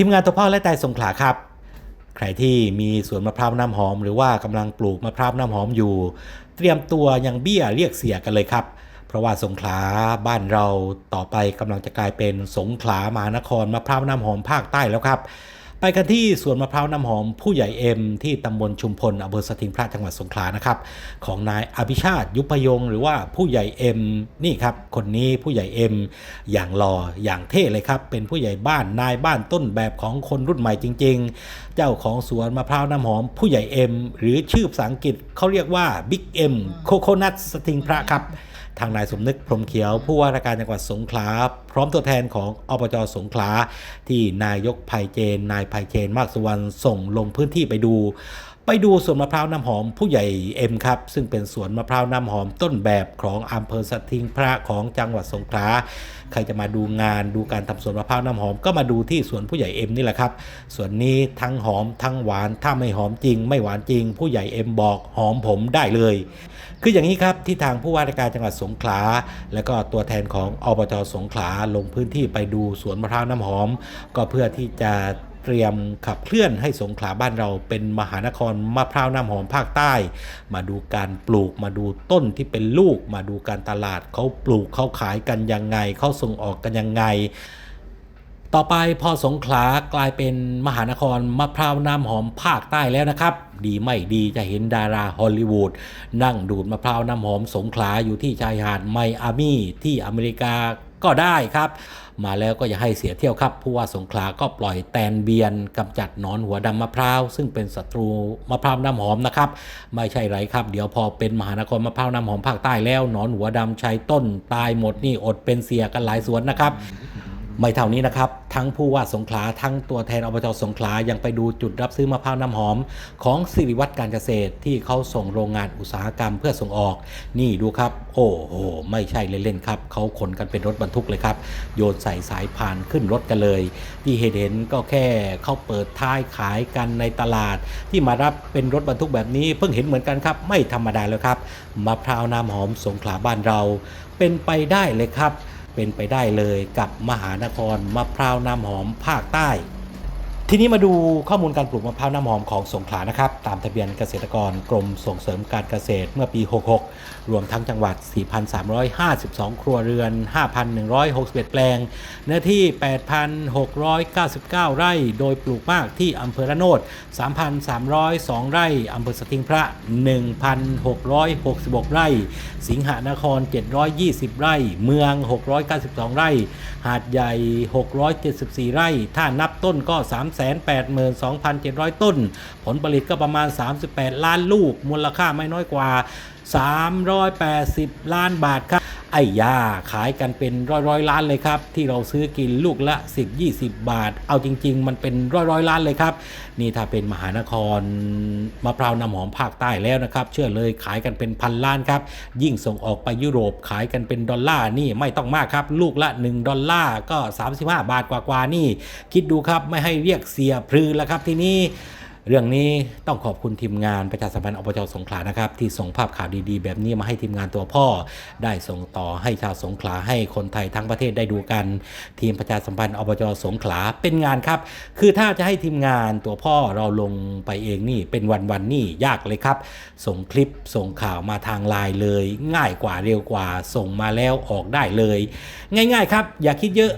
ทีมงานตัวพ่อและแต่สงขลาครับ ใครที่มีสวนมะพร้าวน้ำหอม หรือว่ากำลังปลูกมะพร้าวน้ำหอมอยู่ เตรียมตัวยังเบี้ยเรียกเสียกันเลยครับ เพราะว่าสงขลาบ้านเราต่อไปกำลังจะกลายเป็นสงขลามหานครมะพร้าวน้ำหอมภาคใต้แล้วครับ ไปกันที่สวนมะพร้าวน้ำหอมผู้ใหญ่เอ็มที่ตำบลชุมพลอำเภอสถิงพระจังหวัดสงขลานะครับของนายอภิชาติยุพยงหรือว่าผู้ใหญ่เอ็มนี่ครับคนนี้ผู้ใหญ่เอ็มอย่างหล่ออย่างเท่เลยครับเป็นผู้ใหญ่บ้านนายบ้านต้นแบบของคนรุ่นใหม่จริง ๆ เจ้าของสวนมะพร้าวน้ำหอมผู้ใหญ่เอ็มหรือชื่อภาษาอังกฤษเขาเรียกว่าบิ๊กเอ็มโคโคนัทสถิงพระครับทางนายสมนึกพรมเขียวผู้ว่าราชการจังหวัดสงขลาพร้อมตัวแทนของอบจสงขลาที่นายกไพเจนนายไพเจนมากสุวรรณส่งลงพื้นที่ไปดู ไปดูสวนมะพร้าวน้ำหอมผู้ใหญ่เอ็มครับ ซึ่งเป็นสวนมะพร้าวน้ำหอมต้นแบบของอำเภอสถิงพระของจังหวัดสงขลาใครจะมาดูงานดูการทำสวนมะพร้าวน้ำหอมก็มาดูที่สวนผู้ใหญ่เอ็มนี่แหละครับสวนนี้ทั้งหอมทั้งหวานถ้าไม่หอมจริง ไม่หวานจริง ผู้ใหญ่เอ็มบอกหอมผมได้เลย คืออย่างนี้ครับที่ทางผู้ว่าราชการจังหวัดสงขลาและก็ตัวแทนของอบจสงขลาลงพื้นที่ไปดูสวนมะพร้าวน้ำหอม ก็เพื่อที่จะ ตรียมขับเคลื่อนให้สงขลาบ้านเราเป็นมหานครมะพร้าวน้ำหอมภาคใต้ มาดูการปลูกมาดูต้นที่เป็นลูก มาดูการตลาดเขาปลูกเขาขายกันยังไงเขาส่งออกกันยังไงต่อไปพอสงขลากลายเป็นมหานครมะพร้าวน้ำหอมภาคใต้แล้วนะครับ ดีไม่ดีจะเห็นดาราฮอลลีวูดนั่งดูดมะพร้าวน้ำหอมสงขลาอยู่ที่ชายหาดไมอามี่ที่อเมริกา ก็ได้ครับ มาแล้วก็อย่าให้เสียเที่ยวครับผู้ว่าสงขลาก็ปล่อยแตนเบียนกำจัดหนอนหัวดำมะพร้าวซึ่งเป็นศัตรูมะพร้าวน้ำหอมนะครับ ไม่ใช่ไรครับ เดี๋ยวพอเป็นมหานครมะพร้าวน้ำหอมภาคใต้แล้วหนอนหัวดำใช้ต้นตายหมดนี่อดเป็นเสียกันหลายสวนนะครับ ไม่เท่านี้นะครับ ทั้งผู้ว่าสงขลาทั้งตัวแทนอบจสงขลายังไปดูจุดรับซื้อมะพร้าวน้ำหอม ของสิริวัตรการเกษตรที่เขาส่งโรงงานอุตสาหกรรมเพื่อส่งออก นี่ดูครับ โอ้โห ไม่ใช่เล่นๆครับ เขาขนกันเป็นรถบรรทุกเลยครับ โยนใส่สายพานขึ้นรถกันเลย ที่เห็นเห็นก็แค่เขาเปิดท้ายขายกันในตลาด ที่มารับเป็นรถบรรทุกแบบนี้เพิ่งเห็นเหมือนกันครับ ไม่ธรรมดาแล้วครับมะพร้าวน้ำหอมสงขลาบ้านเรา เป็นไปได้เลยครับ เป็นไปได้เลยกับมหานครมะพร้าวน้ำหอมภาคใต้ ทีนี้มาดูข้อมูลการปลูกมะพร้าวน้ำหอมของสงขลานะครับ ตามทะเบียนเกษตรกรกรมส่งเสริมการเกษตรเมื่อปี 66 รวมทั้งจังหวัด 4,352 ครัวเรือน 5,161 แปลง เนื้อที่ 8,699 ไร่ โดยปลูกมากที่อำเภอระโนด 3,302 ไร่อำเภอสถิงพระ 1,666 ไร่ สิงหนคร 720 ไร่ เมือง 692 ไร่ หาดใหญ่ 674 ไร่ ถ้านับต้นก็ 3 382,700 ต้น ผลผลิตก็ประมาณ 38 ล้านลูก มูลค่าไม่น้อยกว่า 380 ล้านบาทครับ ไอ้ยาขายกันเป็นร้อยร้อยล้านเลยครับ ที่เราซื้อกินลูกละ 10 20 บาท เอาจริง ๆ มันเป็นร้อยร้อยล้านเลยครับ นี่ถ้าเป็นมหานครมะพร้าวน้ำหอมภาคใต้แล้วนะครับ เชื่อเลยขายกันเป็นพันล้านครับ ยิ่งส่งออกไปยุโรปขายกันเป็นดอลลาร์นี่ไม่ต้องมากครับ ลูกละ 1 ดอลลาร์ก็ 35 บาทกว่าๆนี่ คิดดูครับไม่ให้เรียกเสียพลือแล้วครับที่นี่ เรื่องนี้ต้องขอบคุณทีมงานประชาสัมพันธ์อบจสงขลานะครับ ที่ส่งภาพข่าวดีๆ แบบนี้มาให้ทีมงานตัวพ่อ ได้ส่งต่อให้ชาวสงขลาให้คนไทยทั้งประเทศได้ดูกัน ทีมประชาสัมพันธ์อบจสงขลาเป็นงานครับ คือถ้าจะให้ทีมงานตัวพ่อเราลงไปเองนี่เป็นวันๆนี่ยากเลยครับ ส่งคลิปส่งข่าวมาทางไลน์เลย ง่ายกว่าเร็วกว่าส่งมาแล้วออกได้เลย ง่าย ๆ ครับ อย่าคิดเยอะ